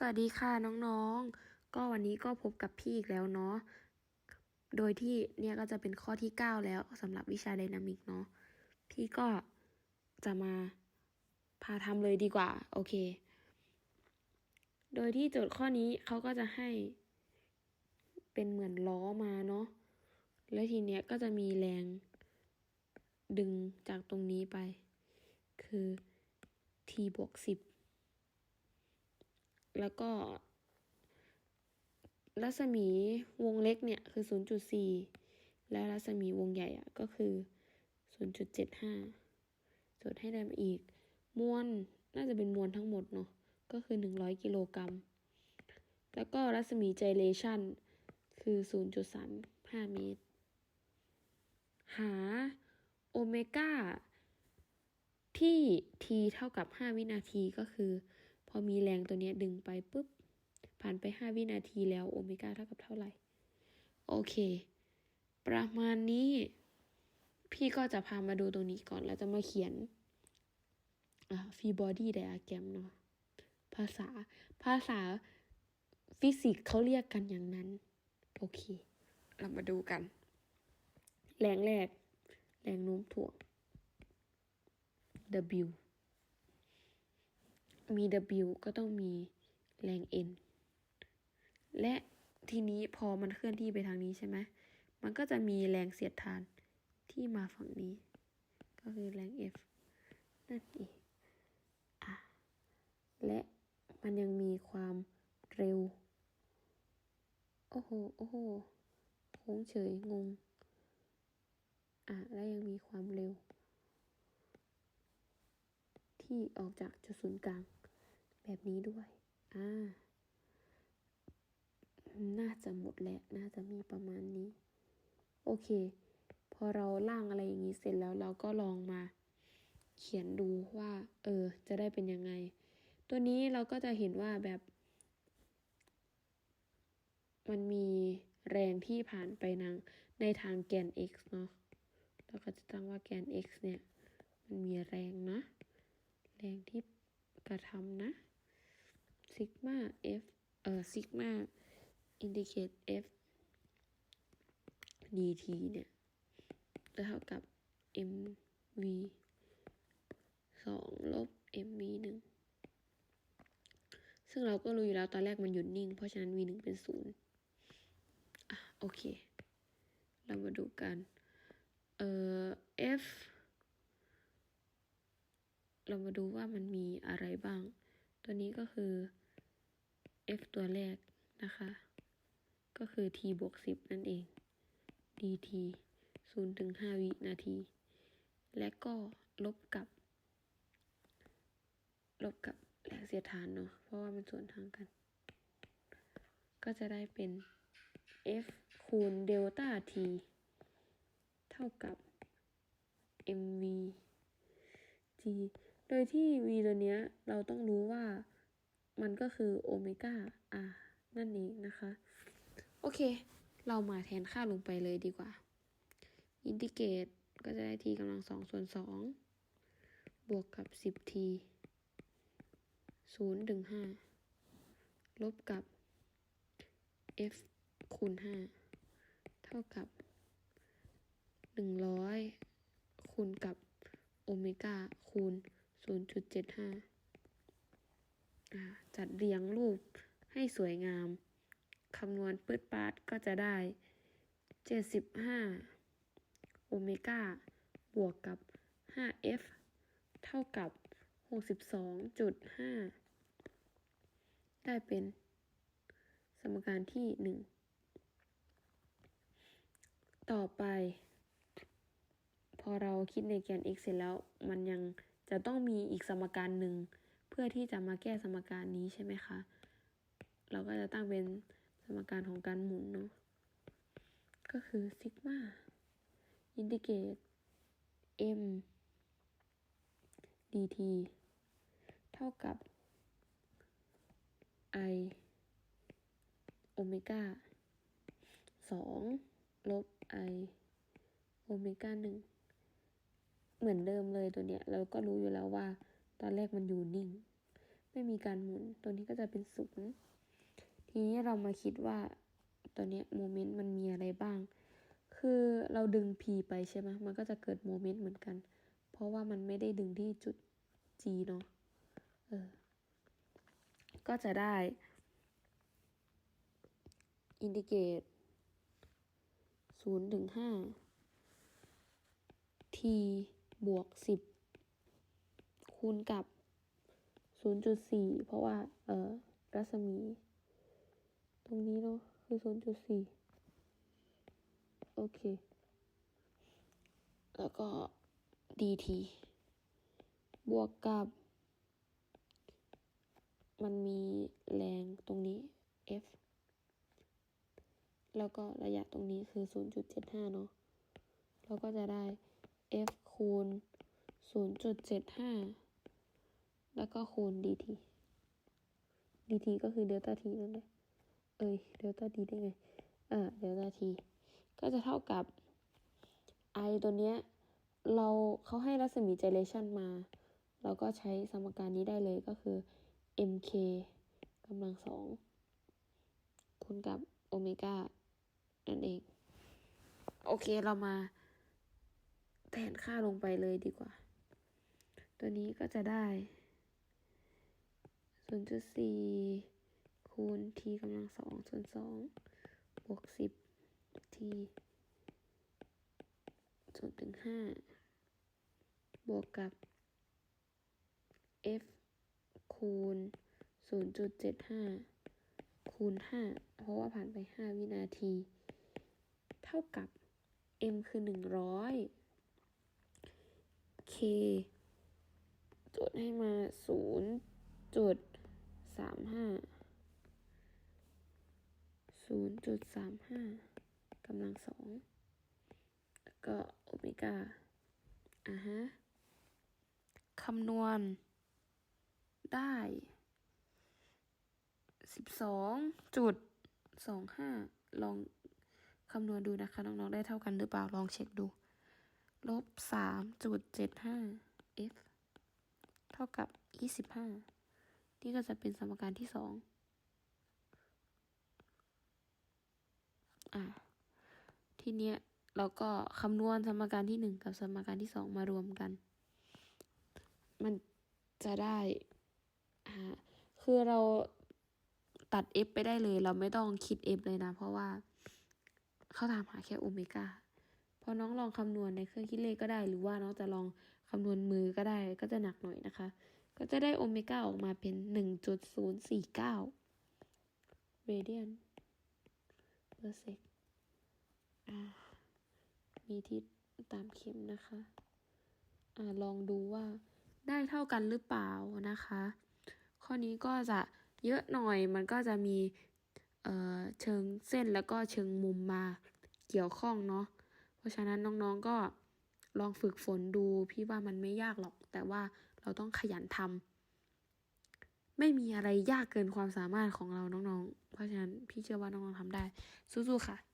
สวัสดีค่ะน้องๆ ก็วันนี้ก็พบกับพี่อีกแล้วเนาะ โดยที่เนี่ยก็จะเป็นข้อที่ 9 แล้วสำหรับวิชาไดนามิกเนาะ พี่ก็จะมาพาทำเลยดีกว่า โอเค โดยที่โจทย์ข้อนี้เขาก็จะให้ เป็นเหมือนล้อมาเนาะ แล้วทีเนี้ยก็จะมีแรงดึงจากตรงนี้ไป คือ t บวกสิบ แล้วก็ รัศมีวงเล็กเนี่ยคือ 0.4 และรัศมีวงใหญ่อะก็คือ 0.75จดให้ได้มาอีก มวลน่าจะเป็นมวลทั้งหมดเนาะก็คือ 100 กิโลกรัม แล้วก็รัศมีไจเลชันคือ 0.35 เมตร หาโอเมก้าที่ t เท่ากับ 5 วินาทีก็คือ พอมีแรงตัวนี้ดึงไปปุ๊บ ผ่านไป 5 วินาทีแล้วโอเมก้าเท่ากับเท่าไหร่ โอเค ประมาณนี้ พี่ก็จะพามาดูตรงนี้ก่อน แล้วจะมาเขียนฟรีบอดี้ไดอะแกรมเนาะภาษาภาษาฟิสิกส์เขาเรียกกันอย่างนั้น โอเค เรามาดูกัน แรงแรก แรงโน้มถ่วง W มี W ก็ต้องมีแรง N และทีนี้พอมันเคลื่อนที่ไปทางนี้ใช่ไหม มันก็จะมีแรงเสียดทานที่มาฝั่งนี้ ก็คือแรง F นั่นเองอะและมันยังมีความเร็ว โอ้โห โอ้โห โค้งเฉยงง อะ และยังมีความเร็ว ที่ออกจากจุดศูนย์กลาง แบบนี้ด้วย อ่า น่าจะหมดแล้ว น่าจะมีประมาณนี้ โอเค พอเราล่างอะไรอย่างนี้เสร็จแล้วเราก็ลองมา เขียนดูว่า เออ จะได้เป็นยังไง ตัวนี้เราก็จะเห็นว่าแบบ มันมีแรงที่ผ่านไปนางในทางแกน x เนาะเราก็จะตั้งว่าแกน x เนี่ย มันมีแรงนะ แรงที่กระทำนะ ซิกมา f เอ่อซิกมาอินดิเคต f dt เนี่ยจะเท่ากับ mv สองลบ mv หนึ่งซึ่งเราก็รู้อยู่แล้วตอนแรกมันหยุดนิ่ง เพราะฉะนั้น v หนึ่งเป็นศูนย์อะโอเค เรามาดูกัน เอ่อ f เรามาดูว่ามันมีอะไรบ้าง ตัวนี้ก็คือ f ตัวแรกนะคะ ก็คือ t บวก 10 นั่นเอง dt 0ถึง5วินาที และก็ลบกับ ลบกับแรงเสียดทานเนาะ เพราะว่ามันส่วนทางกัน ก็จะได้เป็น f คูณเดลต้า t เท่ากับ mv g โดยที่ v ตัวเนี้ยเราต้องรู้ว่า มันก็คือโอเมก้า r นั่นเองนะคะ โอเค เรามาแทนค่าลงไปเลยดีกว่า อินทิเกรตก็จะได้ t กำลังสองส่วนสองบวกกับ 10t ศูนย์ถึงห้าลบกับ f คูณห้าเท่ากับหนึ่งร้อยคูณกับโอเมก้าคูณ0.75อ่า จัดเรียงรูปให้สวยงาม คำนวณปืดปาดก็จะได้ 75 โอเมก้า บวกกับ 5f เท่ากับ 62.5 ได้เป็น สมการที่ 1 ต่อไป พอเราคิดในแกน x เสร็จแล้ว มันยังจะต้องมีอีกสมการหนึ่ง พื่อที่จะมาแก้สมการนี้ใช่ไหมคะ เราก็จะตั้งเป็นสมการของการหมุนเนาะ ก็คือซิกมาอินทิเกรต m dt เท่ากับ i โอเมก้าสองลบ i โอเมก้าหนึ่งเหมือนเดิมเลยตัวเนี้ย เราก็รู้อยู่แล้วว่า ตอนแรกมันอยู่นิ่ง ไม่มีการหมุน ตัวนี้ก็จะเป็นศูนย์ทีนี้เรามาคิดว่าตัวนี้โมเมนต์มันมีอะไรบ้าง คือเราดึง p ไปใช่ไหมมันก็จะเกิดโมเมนต์เหมือนกัน เพราะว่ามันไม่ได้ดึงที่จุด g เนาะเออ ก็จะได้อินดิเกตศูนย์ถึงห้า t บวกสิบคูณกับ ศูนย์จุดสี่เพราะว่า เออรัศมี ตรงนี้เนาะคือศูนย์จุดสี่โอเค แล้วก็ dt บวกกับ มันมีแรงตรงนี้ f แล้วก็ระยะตรงนี้คือ 0.75 เนาะเราก็จะได้ f คูณ 0.75 แล้วก็คูณ dt dt ก็คือเดลต้า t นั่นแหละ เอ้ยเดลต้า d ได้ไง อ่าเดลต้า t ก็จะเท่ากับ i ตัวเนี้ย เราเขาให้รัศมี gyration มา เราก็ใช้สมการนี้ได้เลยก็คือ mk กำลังสองคูณกับโอเมก้านั่นเอง โอเคเรามาแทนค่าลงไปเลยดีกว่า ตัวนี้ก็จะได้ 0.4คูณ t กำลังสองส่วนสองบวกสิบ t ส่วนถึงห้าบวกกับ f คูณ 0.75 คูณ 5 เพราะว่าผ่านไป 5 วินาที เท่ากับ m คือ 100 k จดให้มา 0.35 0.35กำลังสองแล้วก็โอเมก้าอ่าฮะคำนวณ ได้สิบสองจุดสองห้าลองคำนวณดูนะคะ น้องๆ ได้เท่ากันหรือเปล่า ลองเช็คดู ลบสามจุดเจ็ดห้า f เท่ากับยี่สิบห้า นี่ก็จะเป็นสมการที่สองอะทีเนี้ยเราก็คำนวณสมการที่หนึ่งกับสมการที่สองมารวมกัน มันจะได้อ่าคือเราตัด f ไปได้เลย เราไม่ต้องคิด f เลยนะ เพราะว่าเขาถามหาแค่โอเมก้าพอน้องลองคำนวณในเครื่องคิดเลขก็ได้ หรือว่าน้องจะลองคำนวณมือก็ได้ก็จะหนักหน่อยนะคะ ก็จะได้โอเมก้าออกมาเป็นหนึ่งจุดศูนย์สี่เก้าเรเดียนเปอร์เซกมีทิศตามเข็มนะคะอ่าลองดูว่าได้เท่ากันหรือเปล่านะคะ ข้อนี้ก็จะเยอะหน่อยมันก็จะมีเอ่อเชิงเส้นแล้วก็เชิงมุมมาเกี่ยวข้องเนาะ เพราะฉะนั้นน้องๆก็ลองฝึกฝนดูพี่ว่ามันไม่ยากหรอก แต่ว่า เราต้องขยันทำไม่มีอะไรยากเกินความสามารถของเราน้องๆ เพราะฉะนั้นพี่เชื่อว่าน้องๆทำได้สู้ๆค่ะ